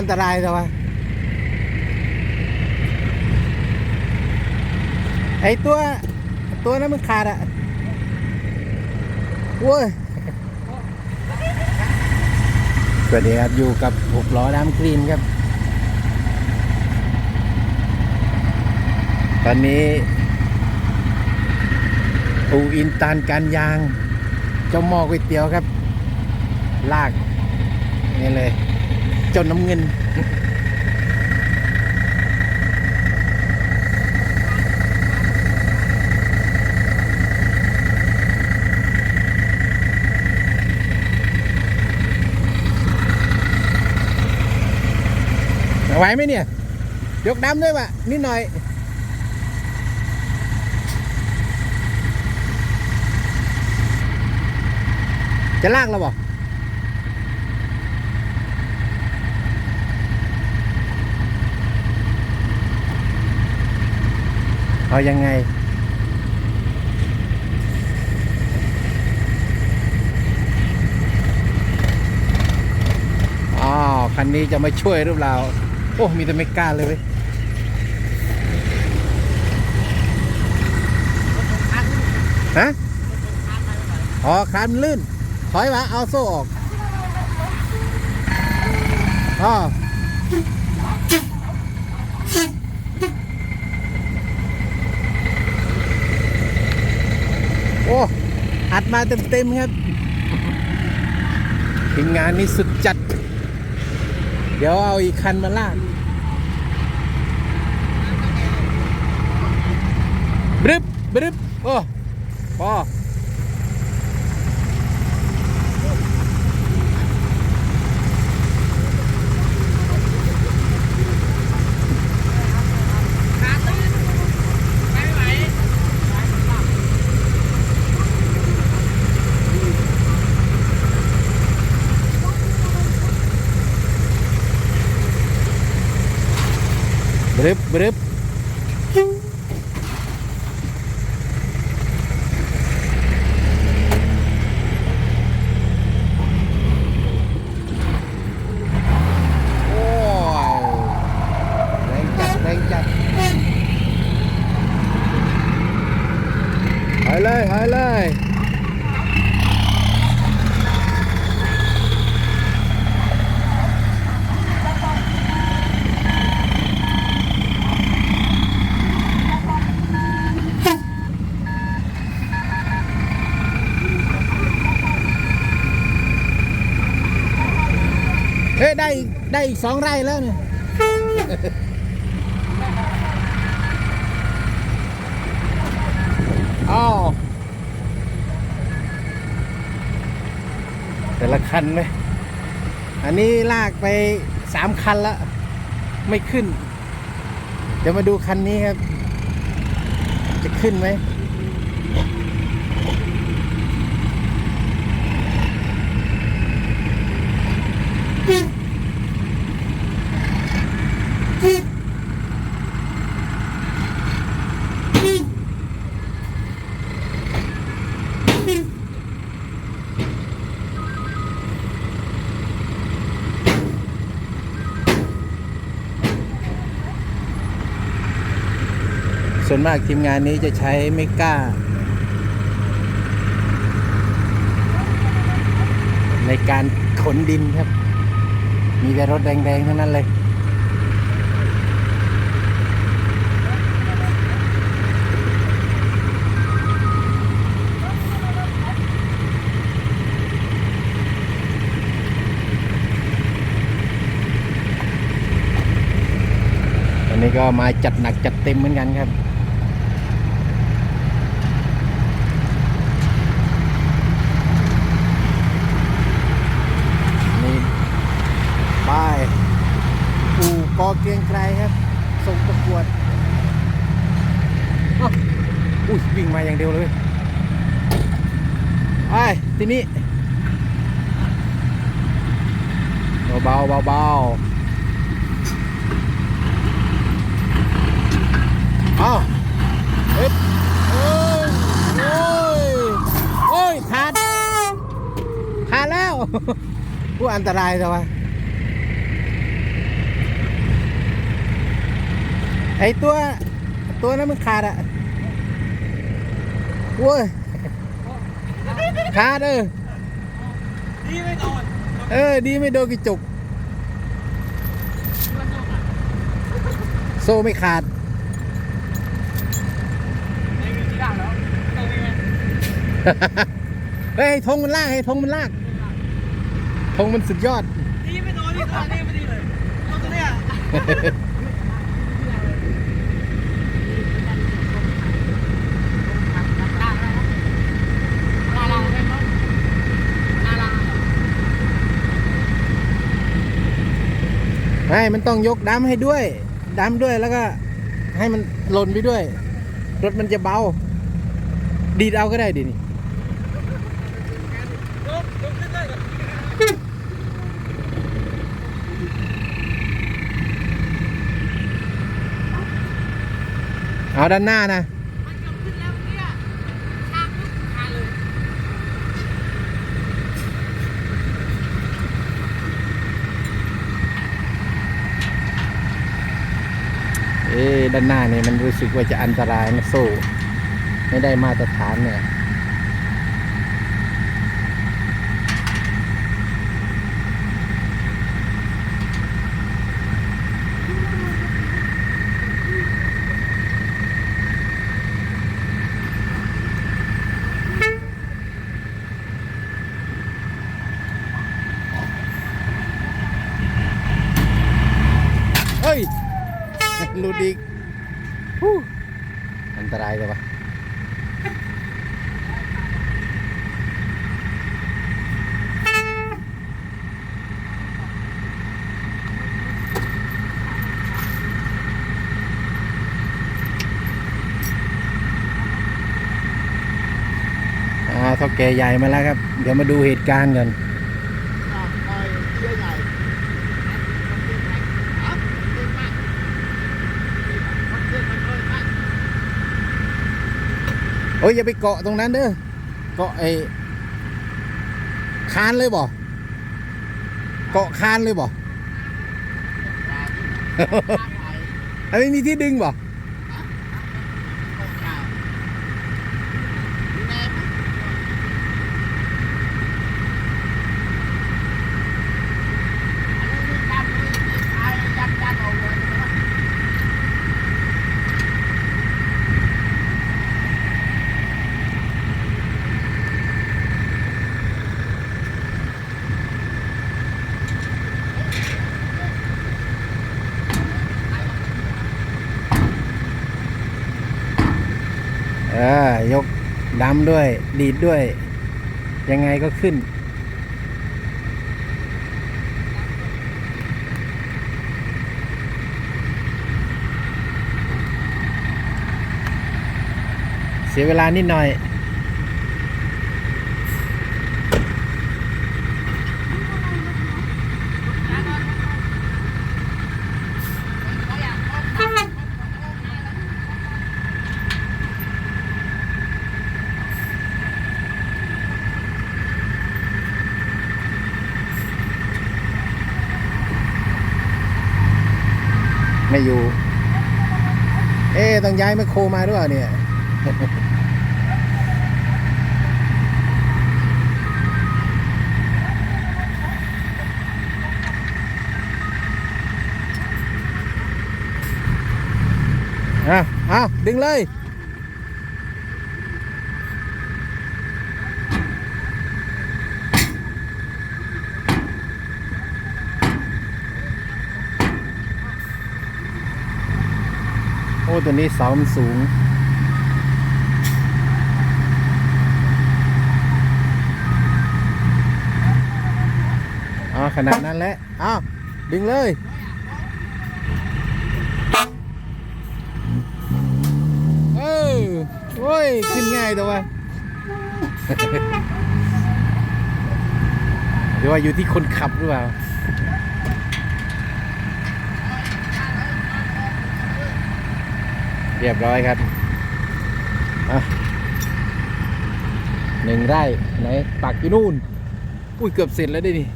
อันตรายแต่ว่าไอตัว ตัวนั้นมันขาดอะโว้ยสวัสดีครับ อยู่กับหกล้อดำกรีนครับ ตอนนี้อูอินตานการยาง เจ้าหม้อก๋วยเตี๋ยวครับ ลาก นี่เลย จนน้ำเงิน ไหวไหมเนี่ย ยกดำด้วยวะนิดหน่อยจะลากเราบอก เอายังไงอ๋อคันนี้จะมาช่วยหรือเปล่า โอ้ มีแต่ไม่กล้าเลยเว้ยฮะอ๋อคานมันลื่น ถอยมาเอาโซ่ออก อ๋อโอ้ อั ดมาเต็มๆครับทีมงานนี้สุดจัด เดี๋ยวเอาอีกคันมาลากบรึบบรึบโอ้พอ บรึบบรึบโอ้ยแรงจัดแรงจัดหายเลยหายเลย เฮ้ย ได้อีกสองไร่แล้วเนี่ยอ้าวแต่ละคันเลยอันนี้ลากไปสามคันแล้วไม่ขึ้น เดี๋ยวมาดูคันนี้ครับ จะขึ้นไหม ส่วนมากทีมงานนี้จะใช้ไม่กล้า ในการขนดินครับ มีแต่รถแดงๆเท่านั้นเลยอันนี้ก็มาจัดหนักจัดเต็มเหมือนกันครับ นี่ป้ายอู่ปอ เกรียงไกรครับส่งประกวดอุ้ยวิ่งมาอย่างเดียวเลยไอ้ทีนี้เบาๆเบาๆอ้าเอ๊ะโอ้ยโอ้ยโอ้ยขาดขาดแล้วผู้อันตรายแต่ว่า ไอตัวตัวนั้นมันขาดอะโว้ยขาดเออดีไม่โดนเออ ดีไม่โดนกระจกมันโดนอะโซ่ไม่ขาดในวิธีด่าแล้วตรงนี้ไหมเฮ้ยธงมันลากให้ธงมันลากธงมันสุดยอดดีไม่โดนนี่ตัวนี้ไม่ดีเลยเอาตัวเนี้ยลาลาใช่ไหมลาลา ไม่มันต้องยกดัมให้ด้วยดัมด้วยแล้วก็ ให้มันหล่นไปด้วย รถมันจะเบา ดีดเอาก็ได้ดินี่เอาด้านหน้านะ มันยกขึ้นแล้วเนี่ยชากปุ๊บขาดเลย เอ๊ะ ด้านหน้านี่มันรู้สึกว่าจะอันตรายนะโซ่ ไม่ได้มาตรฐานเนี่ย เฮ้ย หลุดอีกฮู้อันตรายเลยวะอ่าเท่าแก่ใหญ่มาแล้วครับ เดี๋ยวมาดูเหตุการณ์กันโอ้ยอย่าไปเกาะตรงนั้นเด้อเกาะไอ้คานเลยบ่เกาะคานเลยบ่อันนี้มีที่ดึงบ่ เออยกดำด้วย ดีดด้วย ยังไงก็ขึ้น เสียเวลานิดหน่อย ไม่อยู่ เอ๊ต้องย้ายแมคโครมาด้วยเปล่าเนี่ยอะเอาดึงเลย โอ้ตัวนี้เสามันสูง อ๋อขนาดนั้นแหละอ้าวดึงเลยเออโอ้ย ขึ้นง่ายแต่ว่าหรือว่าอยู่ที่คนขับหรือเปล่า เรียบร้อยครับอะหนึ่งไร่ไหนปักอยู่นู่น อุ้ยเกือบเสร็จแล้วดินี่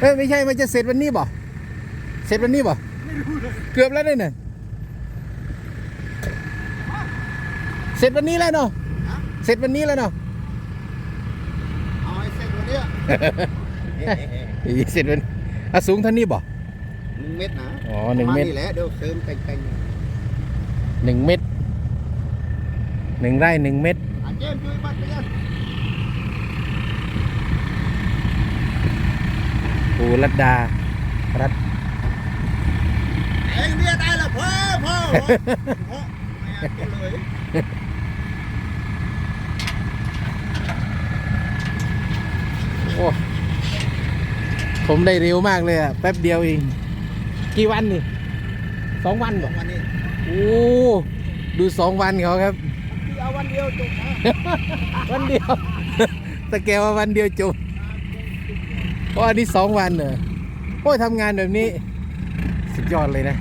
เอ้ยไม่ใช่ มันจะเสร็จวันนี้บ่เสร็จวันนี้บ่ไม่รู้เลยเกือบแล้วเนี่ยน่ะเสร็จวันนี้แล้วเนาะฮะเสร็จวันนี้แล้วเนาะเอาให้เสร็จวันเนี้ยอีเสร็จวันอะสูงเท่านี้บ่ หนึ่งเม็ดนะอ๋อหนึ่งเม็ดประาณนี่แหละเดี๋ยวเสริมแต่งหนึ่งเม็ดหนึ่งไร่หนึ่งเม็ดๆอาเจมส์ช่วยบัตรไปยังปูรัดดา รัดเองเนี่ยได้แล้วพ่อพ่อพ่อไม่เอากินเลยโอ้ผมได้เร็วมากเลยอะแป๊บเดียวเอง กี่วันนี่สองวันเหรอวันนี้โอ้ดูสองวันเขาครับพี่เอาวันเดียวจบนะวันเดียวแต่แกว่าวันเดียวจบเพราะอันนี้สองวันเหรอโอ้ยทำงานแบบนี้ สุดยอดเลยนะ